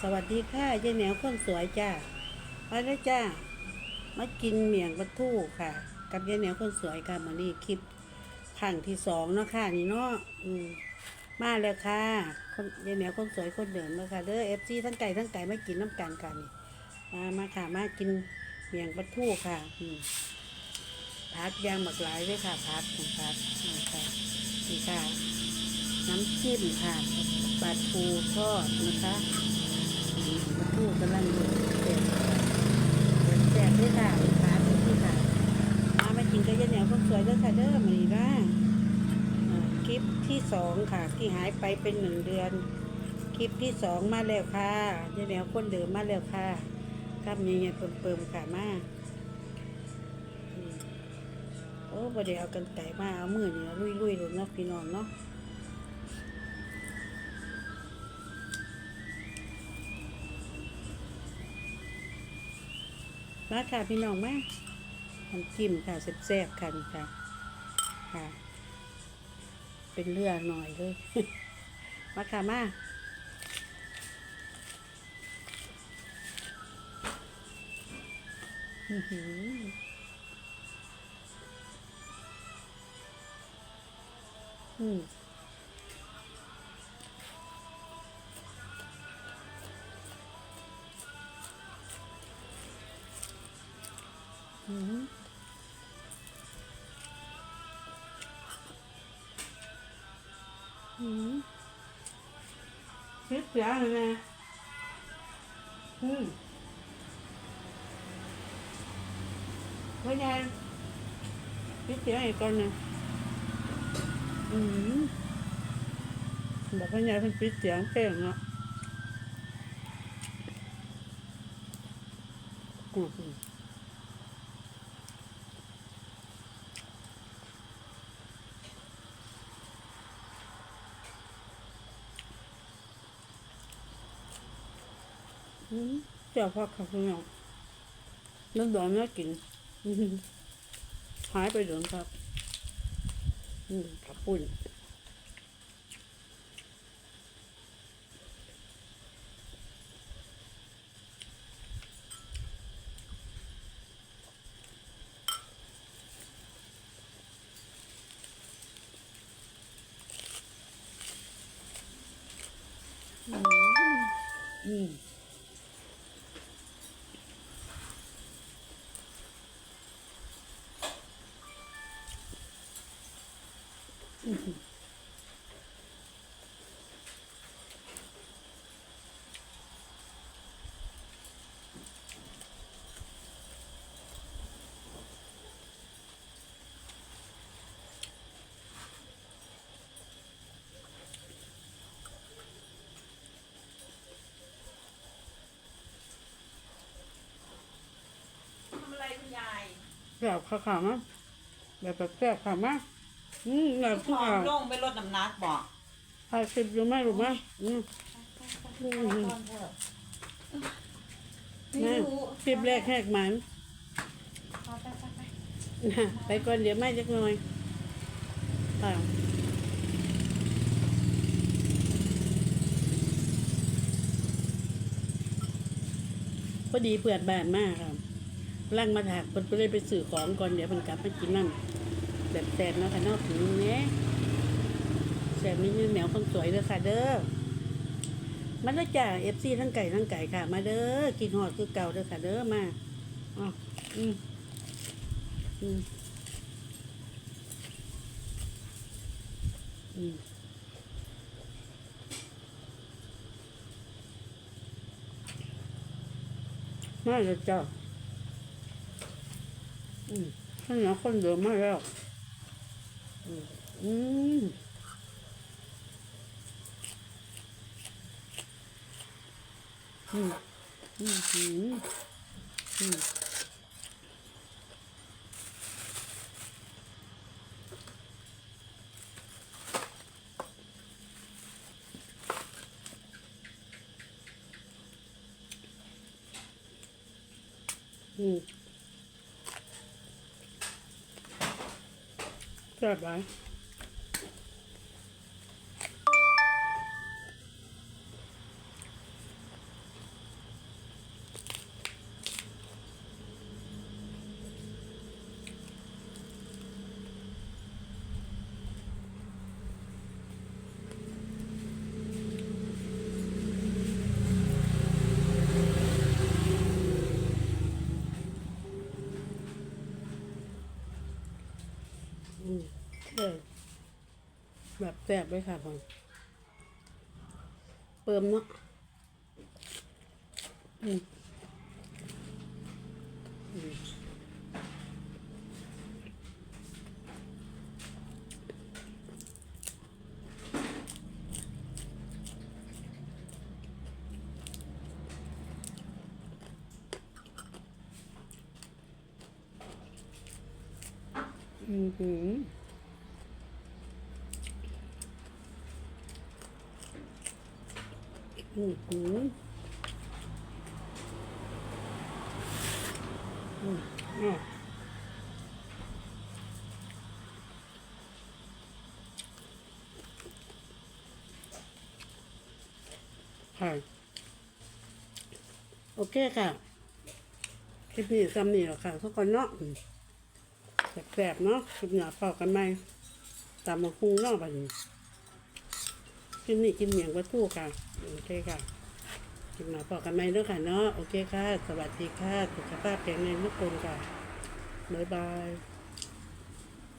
สวัสดีค่ะยายแหนวคนสวยจ้ามาแล้วจ้ามากินเมี่ยงปลาทูค่ะ กับยายแหนวคนสวยค่ะมานี่คลิปครั้งที่สองเนาะค่ะนี่เนาะอืมมาแล้วค่ะคนยายแหนวคนสวยคนเดิมมาค่ะเด้อเอฟซีทั้งไก่ทั้งไก่ไมากินน้ำกันค่ะนี่มามาค่ะมากินเมี่ยงปลาทูค่ะอืมพัดยางหมักหลายเลยค่ะพัดของพัดมาค่ะนี่ค่ะน้ำจิ้มค่ะปลาทูทอดนะคะ ปลาทูกำลังดูเด็ดแจกด้วยค่ะลูกค้าทุกที่ค่ะมาไม่กินก็ยันเหนียวคนสวยเด้อค่ะเด้อมาดีนะอ่าคลิปที่สองค่ะ ที่หายไปเป็นหนึ่งเดือน คลิปที่สองมาแล้วค่ะยันเหนียวคนเดิมมาแล้วค่ะกล้ามเงี้ยเปิมๆค่ะมาโอ้ประเดี๋ยวเอากันไก่มาเอามือเนี่ยลุยๆเลยเนาะพี่น้องเนาะ มาค่ะพี่น้องมาน้ำจิ้มค่ะแซ่บๆค่ะนี่ค่ะค่ะ เป็นเรื่องหน่อยเลยมาค่ะมาอื้อหืออืม คิดเสียเลยนะอืมว่าไงคิดเสียอีกคนนะอืมบอกว่าไงเพิ่นปิดเสียงเพลงเนาะอืม เจ้าพักค่ะคุณน้องนึกดอนน่ากินหายไปเดือนครับอืมขับปุ่นอืม ทำอะไรคุณยาย แบบขาขามั้งแบบแบบแซ่บขามั้ง อืมแบบผทุกออะมลงไปลดน้ำหนักบอกถ่ายคลิปอยู่ไหมหรือไม่อืม อืมก่อนเถอะนะคลิปแรกแหกหมันเอาไปไปไปนะไปก่อนเดี๋ยวไม่จักหน่อยอ่าพอดีเพื่อนบ้านมากครับร่างมาถากเพิ่นไปเลยไปสื่อของก่อนเดี๋ยวมันกลับมากินนั่น แบบแซ่บเนาะค่ะนอกถึงนี้แซ่บนี่ยืนแมวคนสวยเด้อค่ะเด้อมาเด้อจ้าเอฟซีทั้งไก่ทั้งไก่ค่ะ มาเด้อกินหอดคือเก่าเด้อค่ะเด้อมาอ๋ออืมอืมอืมมาเลยจ้าอืมข้างหน้าคนเดิมมาแล้ว อืมอืมอืมอืมอืมอืม Bye bye. อืมเออแบบแสบด้วยค่ะผมเปิมเนาะอือืม อืมหืมอืมหืมอืมอะค่ะ โอเคค่ะคลิปนี้ซ้ำนี่แหละค่ะทุกคนเนาะ แสบๆเนาะคลิปหนาเป่ากันไหมตามมาคุงเนาะบัดนี้กินนี่กินเหมียงวัตถุค่ะ โอเคค่ะกินหมาปอกกันไหมด้วยค่ะเนาะ โอเคค่ะ สวัสดีค่ะ สุขภาพแข็งแรงทุกคนค่ะ บ๊ายบาย